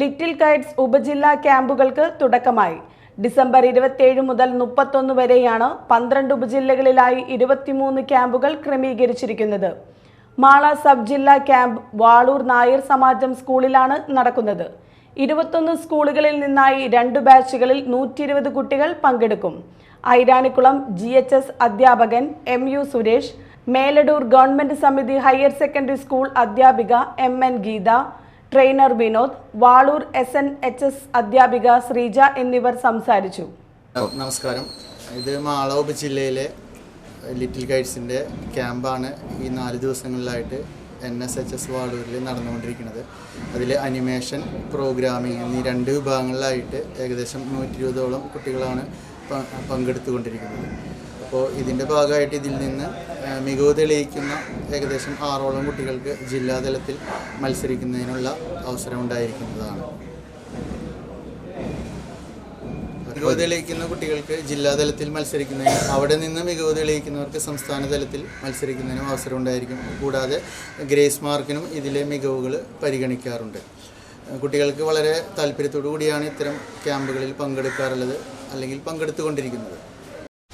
Little Kites ഉപജില്ലാ ക്യാമ്പുകൾക്ക് തുടക്കമായി. December ഇരുപത്തിയേഴ് മുതൽ മുപ്പത്തൊന്ന് വരെയാണ് പന്ത്രണ്ട് ഉപജില്ലകളിലായി ഇരുപത്തിമൂന്ന് ക്യാമ്പുകൾ ക്രമീകരിച്ചിരിക്കുന്നത്. മാള സബ് ജില്ലാ ക്യാമ്പ് വാളൂർ നായർ സമാജം സ്കൂളിലാണ് നടക്കുന്നത്. ഇരുപത്തൊന്ന് സ്കൂളുകളിൽ നിന്നായി രണ്ട് ബാച്ചുകളിൽ നൂറ്റി ഇരുപത് കുട്ടികൾ പങ്കെടുക്കും. ഐരാണിക്കുളം ജി എച്ച് എസ് അധ്യാപകൻ M U Suresh Meladoor government Samithi higher secondary school അധ്യാപിക M N Geetha trainer Vinod Valoor S N H S അധ്യാപിക ശ്രീജ എന്നിവർ സംസാരിച്ചു. നമസ്കാരം. ഇത് മാളോബ് ജില്ലയിലെ ലിറ്റിൽ ഗൈഡ്സിന്റെ ക്യാമ്പാണ് ഈ നാല് ദിവസങ്ങളിലായിട്ട് എൻ എസ് എച്ച് എസ് വാളൂരിൽ നടന്നുകൊണ്ടിരിക്കുന്നത്. അതിൽ അനിമേഷൻ പ്രോഗ്രാമിംഗ് എന്നീ രണ്ട് വിഭാഗങ്ങളിലായിട്ട് ഏകദേശം നൂറ്റി ഇരുപതോളം കുട്ടികളാണ് പങ്കെടുത്തുകൊണ്ടിരിക്കുന്നത്. അപ്പോൾ ഇതിന്റെ ഭാഗമായിട്ട് ഇതിൽ നിന്ന് മികവ് തെളിയിക്കുന്ന ഏകദേശം ആറോളം കുട്ടികൾക്ക് ജില്ലാതലത്തിൽ മത്സരിക്കുന്നതിനുള്ള അവസരം ഉണ്ടായിരിക്കുന്നതാണ്. മികവ് തെളിയിക്കുന്ന കുട്ടികൾക്ക് ജില്ലാതലത്തിൽ മത്സരിക്കുന്നതിനും അവിടെ നിന്ന് മികവ് തെളിയിക്കുന്നവർക്ക് സംസ്ഥാന തലത്തിൽ മത്സരിക്കുന്നതിനും അവസരം ഉണ്ടായിരിക്കും. കൂടാതെ ഗ്രേസ് മാർക്കിനും ഇതിലെ മികവുകൾ പരിഗണിക്കാറുണ്ട്. കുട്ടികൾക്ക് വളരെ താല്പര്യത്തോടു കൂടിയാണ് ഇത്തരം ക്യാമ്പുകളിൽ പങ്കെടുക്കാറുള്ളത് അല്ലെങ്കിൽ പങ്കെടുത്തുകൊണ്ടിരിക്കുന്നത്.